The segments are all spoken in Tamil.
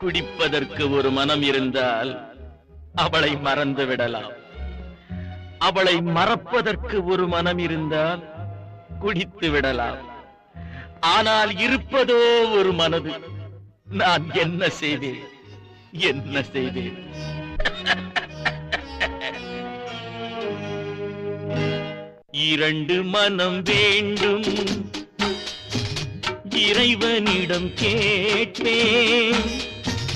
குடிப்பதற்கு ஒரு மனம் இருந்தால் அவளை மறந்து விடலாம். அவளை மறப்பதற்கு ஒரு மனம் இருந்தால் குடித்து விடலாம். ஆனால் இருப்பதோ ஒரு மனது. நான் என்ன செய்தேன் என்ன செய்தேன் இரண்டு மனம் வேண்டும். இறைவனிடம் கேட்பேன்.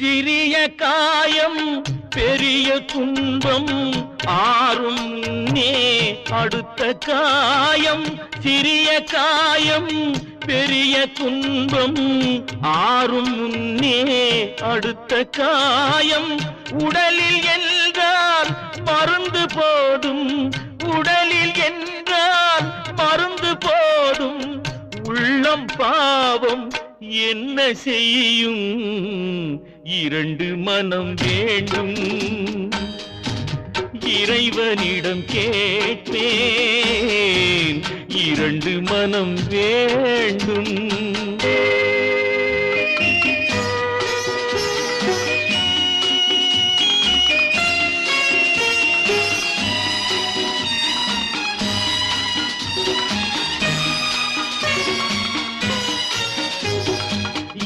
சிறிய காயம் பெரிய துன்பம் ஆறும் நே அடுத்த காயம். சிறிய காயம் பெரிய துன்பம் ஆறும் முன்னே அடுத்த காயம். உடலில் என்றால் மருந்து போடும் உடலில் என்றால் மருந்து போடும் உள்ளம் பாவம் என்ன செய்யும்? இரண்டு மனம் வேண்டும். இறைவனிடம் கேட்பேன். இரண்டு மனம் வேண்டும்.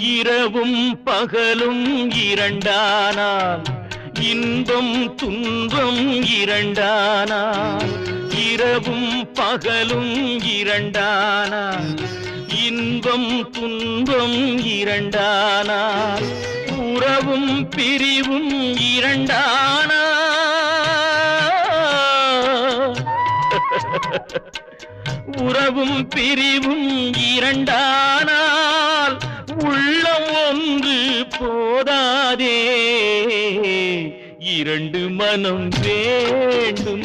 இரவும் பகலும் இரண்டானால் இன்பம் துன்பம் இரண்டானால் இரவும் பகலும் இரண்டானால் இன்பம் துன்பம் இரண்டானால் உறவும் பிரிவும் இரண்டானா உறவும் பிரிவும் இரண்டானால் இரண்டு மனம் வேண்டும்.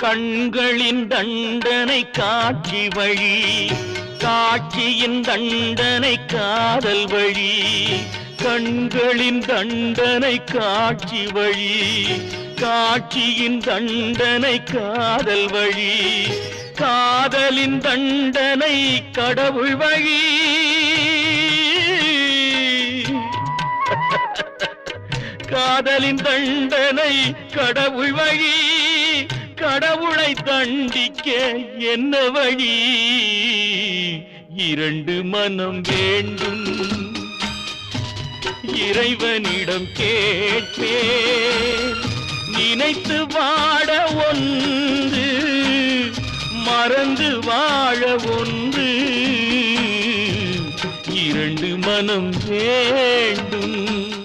கண்களின் தண்டனை காட்சி வழி காட்சியின் தண்டனை காதல் வழி. கண்களின் தண்டனை காட்சி வழி காட்சியின் தண்டனை காதல் வழி காதலின் தண்டனை கடவுள் வழி. காதலின் தண்டனை கடவுள் வழி கடவுளை தண்டிக்க என்ன வழி? இரண்டு மனம் வேண்டும். இறைவனிடம் கேட்பே நினைத்து வாட ஒன்று மறந்து வாழ ஒன்று. இரண்டு மனம் வேண்டும்.